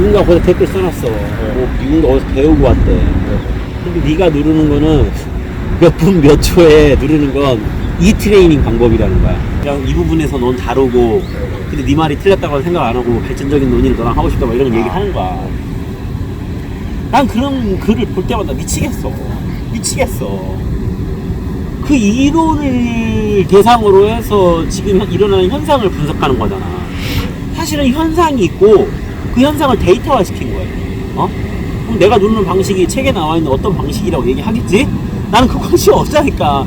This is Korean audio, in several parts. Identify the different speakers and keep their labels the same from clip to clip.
Speaker 1: 누군가 거기다 댓글 써놨어. 뭐 누군가 어디서 배우고 왔대. 근데 네가 누르는 거는 몇 분 몇 초에 누르는 건 이 트레이닝 방법이라는 거야. 그냥 이 부분에서 넌 다르고 근데 네 말이 틀렸다고 생각 안 하고 발전적인 논의를 너랑 하고 싶다 뭐 이런 얘기 하는 거야. 난 그런 글을 볼 때마다 미치겠어. 미치겠어. 그 이론을 대상으로 해서 지금 현- 일어나는 현상을 분석하는 거잖아. 사실은 현상이 있고 그 현상을 데이터화 시킨 거예요. 어? 그럼 내가 누르는 방식이 책에 나와 있는 어떤 방식이라고 얘기하겠지? 나는 그 방식이 없다니까.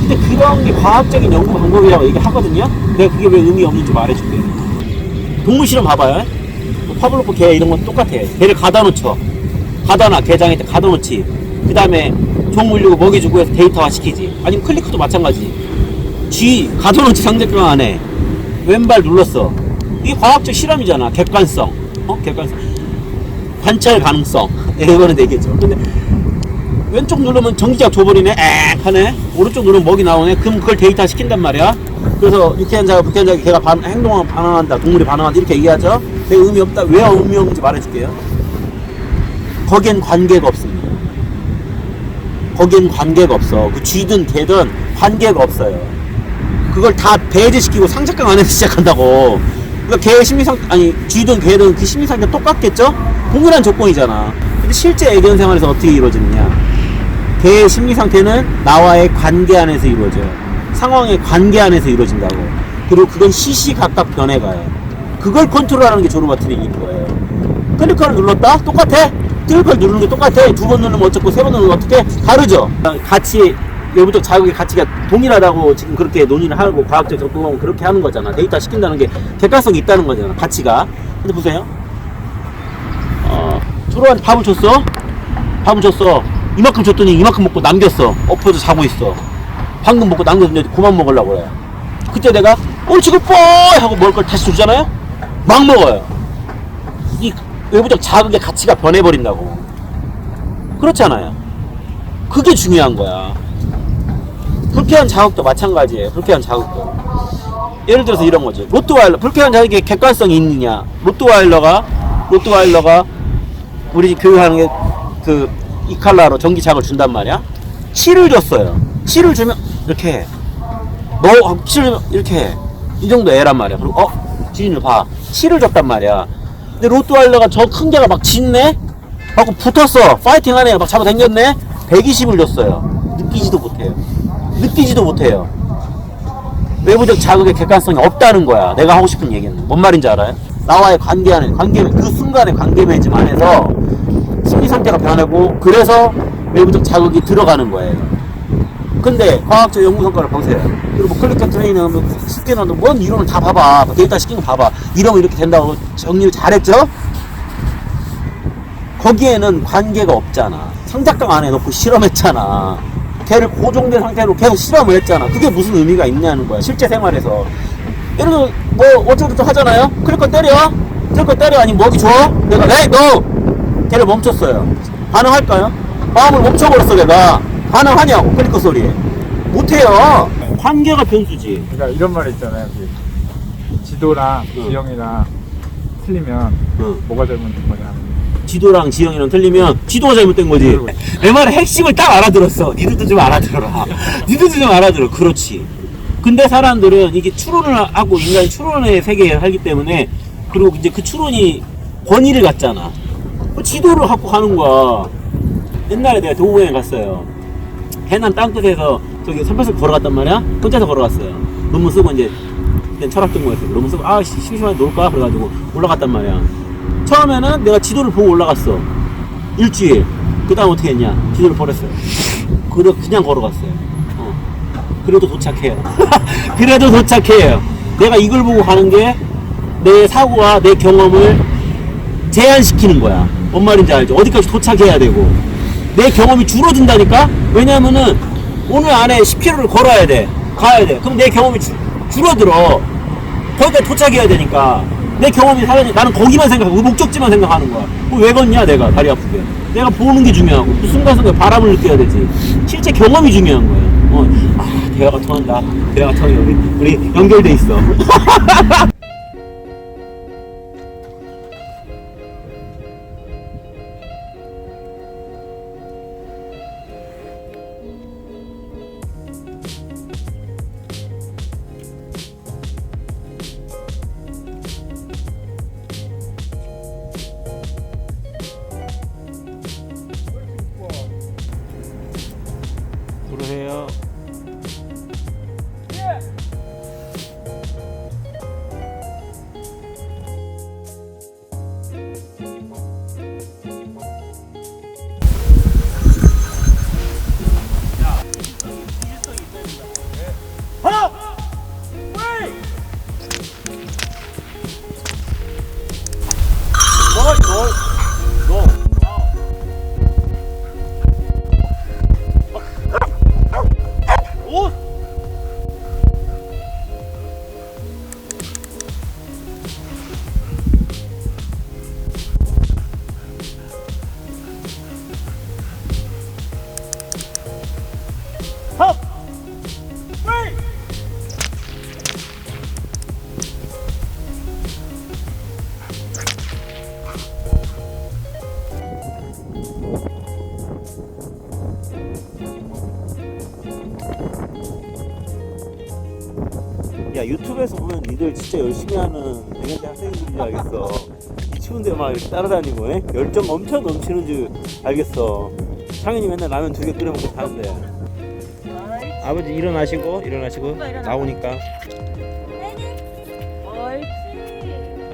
Speaker 1: 근데 그런 게 과학적인 연구 방법이라고 얘기하거든요? 내가 그게 왜 의미 없는지 말해줄게. 동물 실험 봐봐요. 뭐 파블로프 개 이런 건 똑같아. 개를 가다 놓쳐. 가다 놔. 개장에 가다 놓지. 그 다음에 종 물리고 먹이 주고 해서 데이터화 시키지. 아니면 클리크도 마찬가지. 쥐 가다 놓지 상대방 안에. 왼발 눌렀어. 이게 과학적 실험이잖아. 객관성. 어? 객관성. 관찰 가능성. 이거는 얘기했죠. 근데 왼쪽 누르면 전기장 줘버리네. 에 하네. 오른쪽 누르면 먹이 나오네. 그럼 그걸 데이터 시킨단 말이야. 그래서 유쾌한 자가 불쾌한 자가 걔가 반, 행동을 반응한다. 동물이 반응한다. 이렇게 얘기하죠. 내 의미 없다. 왜 의미 없는지 말해줄게요. 거기엔 관계가 없습니다. 거기엔 관계가 없어. 그 쥐든 개든 관계가 없어요. 그걸 다 배제시키고 상작강 안에서 시작한다고. 그러니까 개의 심리상 아니 쥐든 개든 그 심리상태 똑같겠죠? 동일한 조건이잖아. 근데 실제 애견 생활에서 어떻게 이루어지느냐? 개의 심리 상태는 나와의 관계 안에서 이루어져요. 상황의 관계 안에서 이루어진다고. 그리고 그건 시시각각 변해가요. 그걸 컨트롤하는 게 조르바 트레이닝인 거예요. 클릭을 눌렀다? 똑같아. 클릭을 누르는 게 똑같아. 두 번 누르면 어쩌고 세 번 누르면 어떻게? 다르죠. 같이 외부적 자극의 가치가 동일하다고 지금 그렇게 논의를 하고 과학적 접근하고 그렇게 하는 거잖아. 데이터 시킨다는 게 객관성이 있다는 거잖아. 가치가. 근데 보세요. 어, 조로한테 밥을 줬어. 밥을 줬어. 이만큼 줬더니 이만큼 먹고 남겼어. 엎어져 자고 있어. 방금 먹고 남겼는데 그만 먹으려고 그래. 그때 내가 옳지 굿보이 하고 먹을 걸 다시 주잖아요. 막 먹어요. 이 외부적 자극의 가치가 변해버린다고. 그렇잖아요. 그게 중요한 거야. 불쾌한 자극도 마찬가지예요. 불쾌한 자극도. 예를 들어서 이런 거지. 로트와일러. 불쾌한 자극에 객관성이 있느냐. 로트와일러가, 로트와일러가 우리 교육하는 게 그 이칼라로 전기 자극을 준단 말이야. 치를 줬어요. 치를 주면 이렇게 해. 너 치를 이렇게 해. 이 정도 애란 말이야. 그리고 어? 지인을 봐. 치를 줬단 말이야. 근데 로트와일러가 저 큰 개가 막 짖네? 하고 붙었어. 파이팅 하네. 막 잡아당겼네? 120을 줬어요. 느끼지도 못해요. 느끼지도 못해요. 외부적 자극의 객관성이 없다는 거야. 내가 하고 싶은 얘기는. 뭔 말인지 알아요? 나와의 관계 안에, 관계, 그 순간의 관계 맺음 안에서 심리 상태가 변하고, 그래서 외부적 자극이 들어가는 거예요. 근데 과학적 연구 성과를 보세요. 그리고 뭐 클릭한 트레이닝 하면 쉽게 나도 뭔 이론을 다 봐봐. 뭐 데이터 시킨 거 봐봐. 이러면 이렇게 된다고 정리를 잘했죠? 거기에는 관계가 없잖아. 상작강 안에 놓고 실험했잖아. 걔를 고정된 상태로 계속 실험을 했잖아. 그게 무슨 의미가 있냐는 거야. 실제 생활에서. 예를 들어, 뭐, 어쩌고저쩌고 하잖아요? 클릭건 때려? 클릭건 때려? 아니면 먹이 줘? 내가, 에이, 너! 걔를 멈췄어요. 반응할까요? 마음을 멈춰버렸어, 내가. 반응하냐고, 클릭건 소리에. 못해요. 관계가 변수지.
Speaker 2: 그러니까 이런 말 있잖아요. 그 지도랑
Speaker 1: 응.
Speaker 2: 지형이랑 틀리면
Speaker 1: 응.
Speaker 2: 뭐가 잘못된 거냐.
Speaker 1: 지도랑 지형이랑 틀리면 지도가 잘못된 거지. 내 말의 핵심을 딱 알아들었어. 니들도 좀 알아들어라. 니들도 좀 알아들어. 그렇지. 근데 사람들은 이게 추론을 하고 인간이 추론의 세계에 살기 때문에 그리고 이제 그 추론이 권위를 갖잖아. 그 지도를 갖고 가는 거야. 옛날에 내가 도보여행 갔어요. 해남 땅끝에서 저기 선별석 걸어갔단 말이야. 혼자서 걸어갔어요. 논문 쓰고 이제 철학 전공했어. 논문 쓰고 아 씨, 심심하게 놀까 그래가지고 올라갔단 말이야. 처음에는 내가 지도를 보고 올라갔어. 일주일. 그 다음 어떻게 했냐? 지도를 버렸어요. 그래, 그냥 걸어갔어요. 어. 그래도 도착해요. 그래도 도착해요. 내가 이걸 보고 가는 게 내 사고와 내 경험을 제한시키는 거야. 뭔 말인지 알죠? 어디까지 도착해야 되고. 내 경험이 줄어든다니까? 왜냐면은 오늘 안에 10km를 걸어야 돼. 가야 돼. 그럼 내 경험이 줄- 줄어들어. 거기까지 도착해야 되니까. 내 경험이 사라지 나는 거기만 생각하고 그 목적지만 생각하는 거야. 왜 걷냐 내가 다리 아프게. 내가 보는 게 중요하고 그 순간순간 바람을 느껴야 되지. 실제 경험이 중요한 거야. 어, 아 대화가 통한다. 대화가 통해 우리 우리 연결돼 있어. 야 유튜브에서 보면 니들 진짜 열심히 하는 대학교 학생들인 줄 알겠어 이 추운데 막 이렇게 따라다니고 에? 열정 엄청 넘치는 줄 알겠어 상현이 맨날 라면 두 개 끓여 먹고 사는데 아버지 일어나시고 일어나시고 나오니까
Speaker 3: 옳지.
Speaker 1: 자,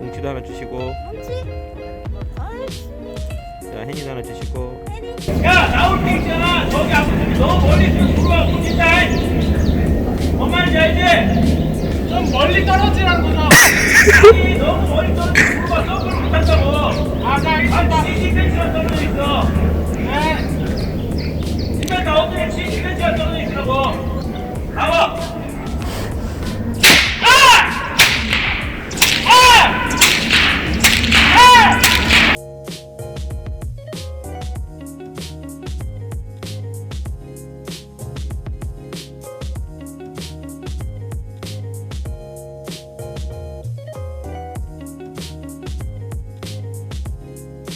Speaker 1: 뭉치도 하나 주시고
Speaker 3: 옳지. 옳지.
Speaker 1: 자 혜니도 하나 주시고
Speaker 4: 야 나올 때 있잖아 저기 아버지 너무 멀리 있으면 들어와 붙인다 뭔 말인지 알지? 좀 멀리 떨어지라는 거죠 아니 너무 멀리 떨어지면 들어와 점프를 못한다고. 아나 일단 70cm가 떨어져 있어